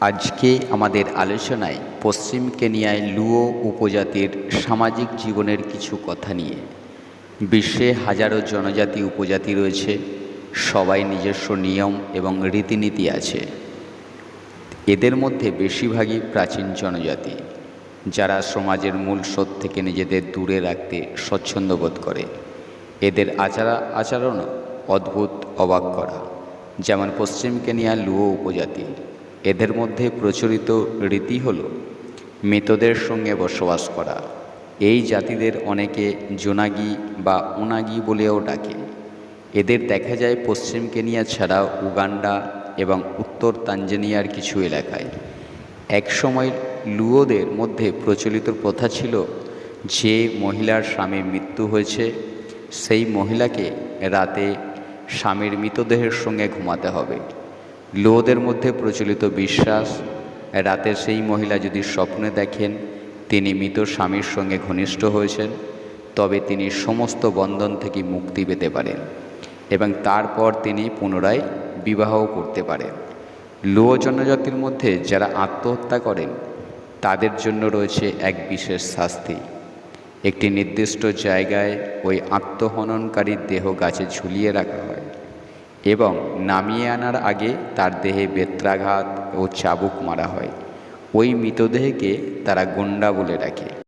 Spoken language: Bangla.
আজকে আমাদের আলোচনায় পশ্চিম কেনিয়ায় লুও উপজাতির সামাজিক জীবনের কিছু কথা নিয়ে। বিশ্বে হাজারো জনজাতি উপজাতি রয়েছে, সবাই নিজস্ব নিয়ম এবং রীতিনীতি আছে। এদের মধ্যে বেশিরভাগই প্রাচীন জনজাতি, যারা সমাজের মূল স্রোত থেকে নিজেদের দূরে রাখতে স্বচ্ছন্দ বোধ করে। এদের আচারা, আচরণ অদ্ভুত, অবাক করা। যেমন পশ্চিম কেনিয়া লুও উপজাতি এদের মধ্যে প্রচলিত রীতি হল মৃতদের সঙ্গে বসবাস করা। এই জাতিদের অনেকে জোনাগি বা ওনাগি বলেও ডাকে। এদের দেখা যায় পশ্চিম কেনিয়া ছাড়া উগান্ডা এবং উত্তর তানজানিয়ার কিছু এলাকায়। একসময় লুয়োদের মধ্যে প্রচলিত প্রথা ছিল, যে মহিলার স্বামীর মৃত্যু হয়েছে, সেই মহিলাকে রাতে স্বামীর মৃতদেহের সঙ্গে ঘুমাতে হবে। লুয়োদের মধ্যে প্রচলিত বিশ্বাস রাতে সেই মহিলা যদি স্বপ্নে দেখেন, তিনি মৃত স্বামীর সঙ্গে ঘনিষ্ঠ হয়েছেন, তবে তিনি সমস্ত বন্ধন থেকে মুক্তি পেতে পারেন এবং তারপর তিনি পুনরায় বিবাহ করতে পারেন। লুয় জনজাতির মধ্যে যারা আত্মহত্যা করেন, তাদের জন্য রয়েছে এক বিশেষ শাস্তি। একটি নির্দিষ্ট জায়গায় ওই আত্মহননকারীর দেহ গাছে ঝুলিয়ে রাখা হয়। এবং নামিয়ে আনার আগে তার দেহে বেত্রাঘাত ও চাবুক মারা হয়। ওই মৃতদেহকে তারা গুন্ডা বলে ডাকে।